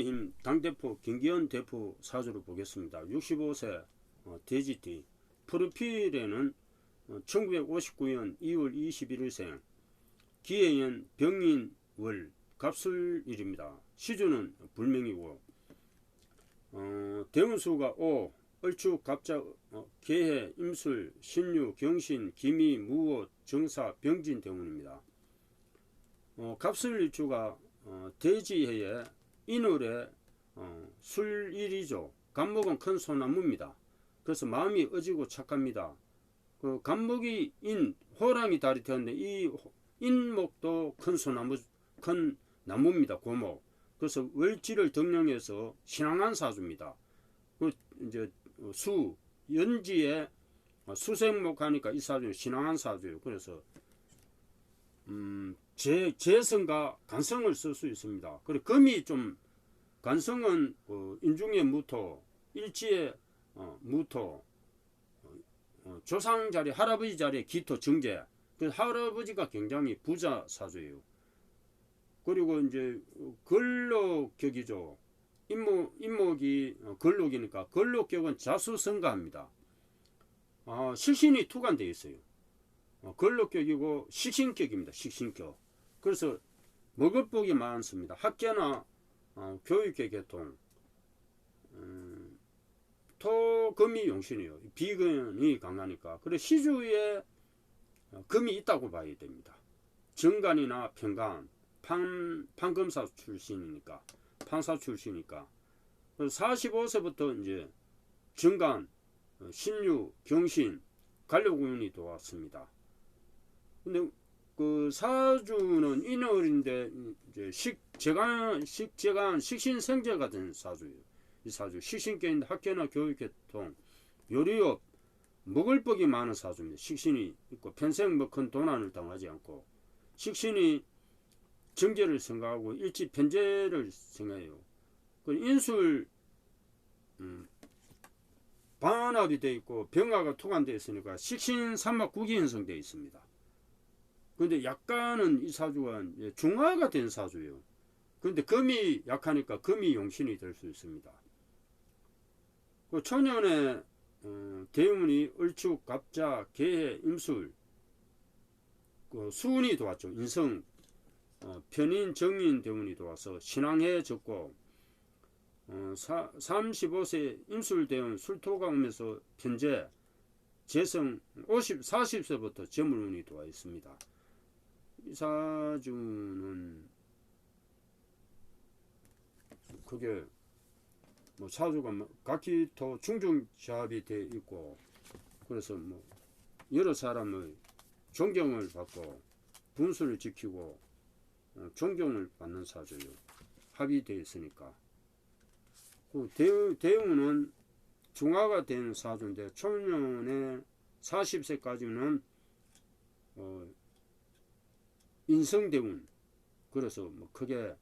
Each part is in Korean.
국민의힘 당대표 김기현 대표 사주를 보겠습니다. 65세 어, 돼지띠 프로필에는 어, 1959년 2월 21일생 기해년 병인월 갑술일입니다. 시주는 불명이고 어, 대운수가 5 얼추 갑자 어, 개해 임술 신유 경신 기미 무호 정사 병진 대운입니다. 어, 갑술일주가 어, 대지해에 인월에 어, 술일이죠. 간목은 큰 소나무입니다. 그래서 마음이 어지고 착합니다. 그 간목이 인 호랑이 달이 되었는데 이 호- 인목도 큰 소나무 큰 나무입니다. 고목. 그래서 월지를 덕령해서 신앙한 사주입니다. 그 이제 수 연지에 수생목 하니까 이 사주는 신앙한 사주예요. 그래서 음, 재, 재성과 간성을 쓸 수 있습니다. 그리고 금이 좀 간성은 어, 인중의 무토, 일지의 어, 무토, 어, 어, 조상 자리, 할아버지 자리에 기토 정제. 그 할아버지가 굉장히 부자 사주예요. 그리고 이제 어, 근록격이죠. 인목 인목이 어, 근록이니까 근록격은 자수성가합니다. 아, 실신이 투간되어 있어요. 어, 근록격이고 식신격입니다. 식신격. 그래서 먹을 복이 많습니다. 학계나 어, 교육계 계통, 음, 토, 금이 용신이요. 비근이 강하니까. 그래 시주에 어, 금이 있다고 봐야 됩니다. 정간이나 평간, 판, 판검사 출신이니까, 판사 출신이니까. 45세부터 이제 정간, 어, 신유, 경신, 관료군이 도왔습니다. 근데 그 사주는 인월인데 이제 식재간 식재간 식신생재 같은 사주예요. 이 사주 식신계인데 학교나 교육계통 요리업 먹을 복이 많은 사주입니다. 식신이 있고 평생 뭐 큰 도난을 당하지 않고 식신이 정제를 생각하고 일지 편제를 생각해요. 그 인술 음, 반합이 되어 있고 병화가 토관되어 있으니까 식신 삼막 국이 형성되어 있습니다. 근데 약간은 이 사주가 이제 중화가 된 사주예요. 근데 금이 약하니까 금이 용신이 될 수 있습니다. 그 초년에 어, 대운이 을축, 갑자, 개해, 임술, 그 수운이 도왔죠. 인성, 어, 편인, 정인 대운이 도와서 신앙해졌고 어, 사, 35세 임술 대운 술토가 오면서 편제, 재성 50, 40세부터 재물운이 도와 있습니다. 이 사주는 그게 뭐 사주가 뭐 각기토 충중잡이 돼 있고 그래서 뭐 여러 사람의 존경을 받고 분수를 지키고 어, 존경을 받는 사주요 합의되어 있으니까. 그 대우, 대우는 중화가 된 사주인데 초년에 40세까지는 어, 인성대운 그래서 뭐 크게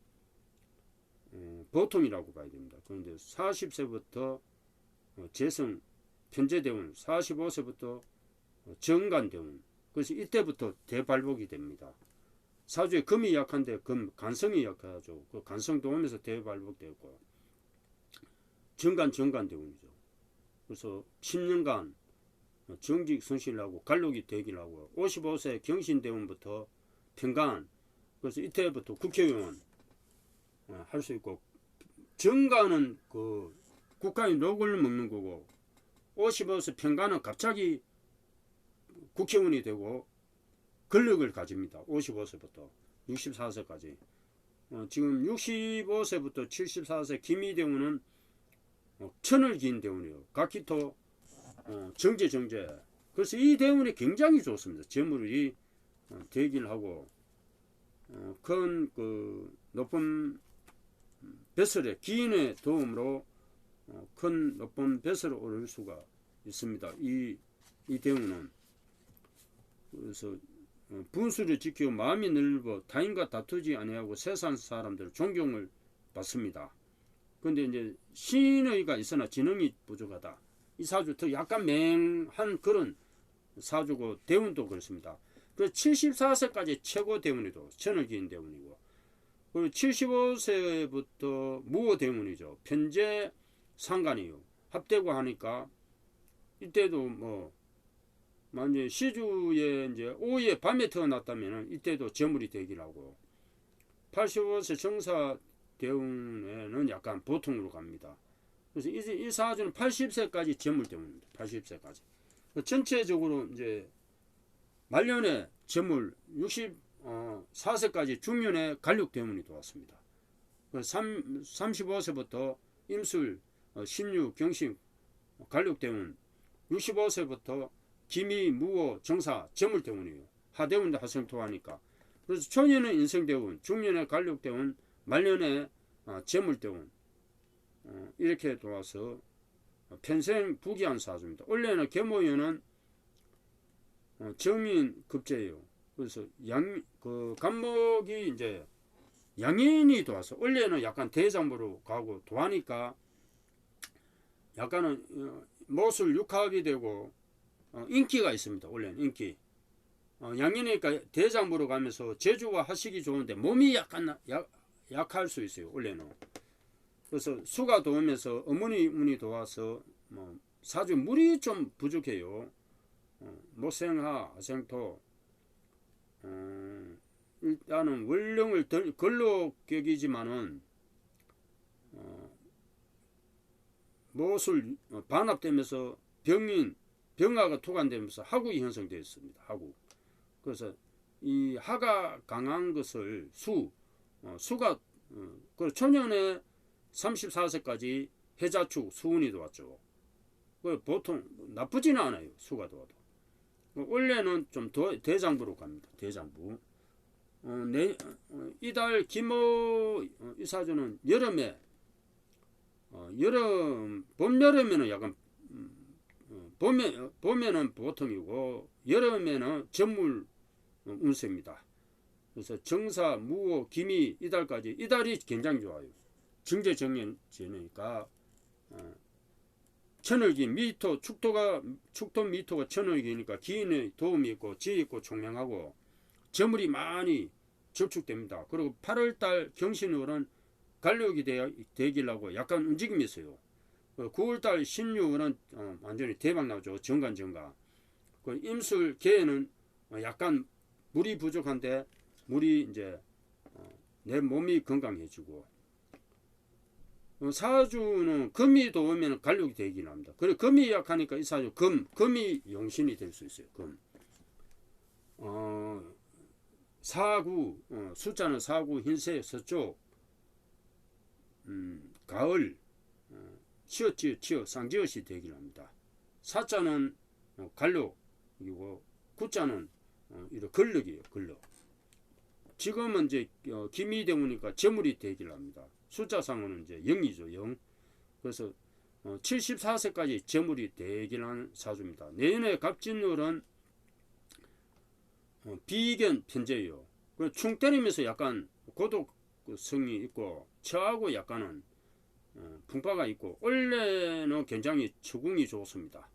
어, 보통이라고 봐야 됩니다. 그런데 40세부터 어, 재성 편제대운 45세부터 어, 정간대운 그래서 이때부터 대발복이 됩니다. 사주에 금이 약한데 금 간성이 약하죠. 그 간성도 오면서 대발복되고 정간 정간대운이죠. 그래서 10년간 정직 성실하고 갈록이 되기라고 55세 경신대운부터 평간 그래서 이때부터 국회의원 어, 할수 있고 정가는 그 국가의 녹을 먹는 거고 55세 평가는 갑자기 국회의원이 되고 권력을 가집니다. 55세부터 64세까지 어, 지금 65세부터 74세 김희대원은 어, 천을 긴 대운이에요. 각기토 어, 정제 정제 그래서 이 대운이 굉장히 좋습니다. 재물이 어, 되긴 하고 어, 큰 그 높은 배설의 기인의 도움으로 어, 큰 높은 배설을 오를 수가 있습니다. 이, 이 대우는 그래서 어, 분수를 지키고 마음이 넓어 타인과 다투지 아니하고 세상 사람들 존경을 받습니다. 근데 이제 신의가 있으나 지능이 부족하다. 이 사주 더 약간 맹한 그런 사주고 대운도 그렇습니다. 그 74세까지 최고 대운이도 천을 기인 대운이고 그리고 75세부터 무호 대문이죠. 편제 상관이요. 합되고 하니까 이때도 뭐 만약 시주에 이제 오후에 밤에 태어났다면은 이때도 재물이 되기를 하고 85세 정사 대운에는 약간 보통으로 갑니다. 그래서 이, 이 사주는 80세까지 재물 대운입니다. 80세까지. 전체적으로 이제 말년에 재물 64세까지 중년에 간력 대운이 들어왔습니다. 3, 35세부터 임술, 어, 신유, 경신, 간력 대운 65세부터 기미, 무호, 정사, 재물 대운이에요. 하대운도 하성 토하니까. 그래서 초년에 인생 대운, 중년에 간력 대운, 말년에 아, 재물 대운 어, 이렇게 돌아서 평생 부귀한 사주입니다. 원래는 계모연은 어, 정인 급제예요. 그래서 양그 간목이 이제 양인이 도와서 원래는 약간 대장부로 가고 도하니까 약간은 어, 모술 육합이 되고 어, 인기가 있습니다. 원래는 인기. 어, 양인이니까 대장부로 가면서 제주와 하식이 좋은데 몸이 약간 약, 약할 수 있어요. 원래는. 그래서 수가 도우면서 어머니 운이 도와서 뭐 사주 물이 좀 부족해요. 어, 모생하, 아생토. 어, 일단은 원령을 덜, 걸로 격이지만은 어, 모술 어, 반합되면서 병인 병화가 투간되면서 하국이 형성되어 있습니다. 하국. 그래서 이 하가 강한 것을 수 어, 수가 어, 그 초년에 34세까지 해자축 수운이 들어왔죠. 그 보통 나쁘지는 않아요. 수가 들어와도. 원래는 좀 더, 대장부로 갑니다. 대장부. 어, 내, 어, 이달 김호 어, 이사주는 여름에 어, 여름 봄 여름에는 약간 음, 어, 봄에 어, 봄에는 보통이고 여름에는 전물 어, 운세입니다. 그래서 정사, 무호, 기미 이달까지 이달이 굉장히 좋아요. 정제 정년 지니까 어, 천을기 미토 축토가 축토 미토가 천을기니까 기인의 도움이 있고 지혜 있고 총명하고 재물이 많이 저축됩니다. 그리고 8월달 경신월은 간력이 되기라고 약간 움직임이 있어요. 9월달 신유월은 어, 완전히 대박 나죠. 정관 정가. 그 임술 개는 약간 물이 부족한데 물이 이제 어, 내 몸이 건강해지고 어, 사주는 금이 도우면 간력이 되긴 합니다. 그래 금이 약하니까 이 사주 금 금이 용신이 될 수 있어요. 금. 어, 사구 어, 숫자는 사구 흰색 서쪽 음, 가을 어, 치어 치어 치어 쌍지엇이 되긴 합니다. 사자는 어, 간력이고 구자는 어, 이런 걸럭이에요. 걸럭. 지금은 이제 어, 김이 되니까 재물이 되길 합니다. 숫자상으로는 이제 0이죠. 0. 그래서 어, 74세까지 재물이 되길 한 사주입니다. 내년에 갑진월은 어, 비견 편제예요. 충 때리면서 약간 고독성이 있고 처하고 약간은 어, 풍파가 있고 원래는 굉장히 처궁이 좋습니다.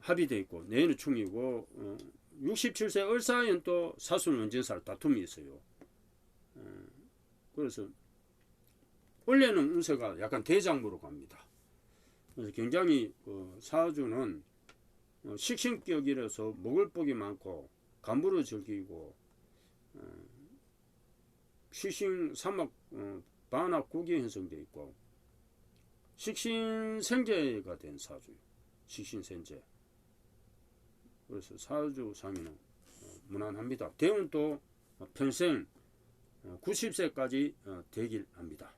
합의되어 있고 내년은 충이고 어, 67세 을사연 또 사술 원진살 다툼이 있어요. 어, 그래서 원래는 운세가 약간 대장부로 갑니다. 그래서 굉장히 그 사주는 어, 식신격이라서 먹을 복이 많고 간부를 즐기고 어, 식신 사막 어, 반학 국이 형성되어 있고 식신생제가 된 사주 식신생제 그래서 사주 상에는 무난합니다. 대운도 평생 90세까지 되길 합니다.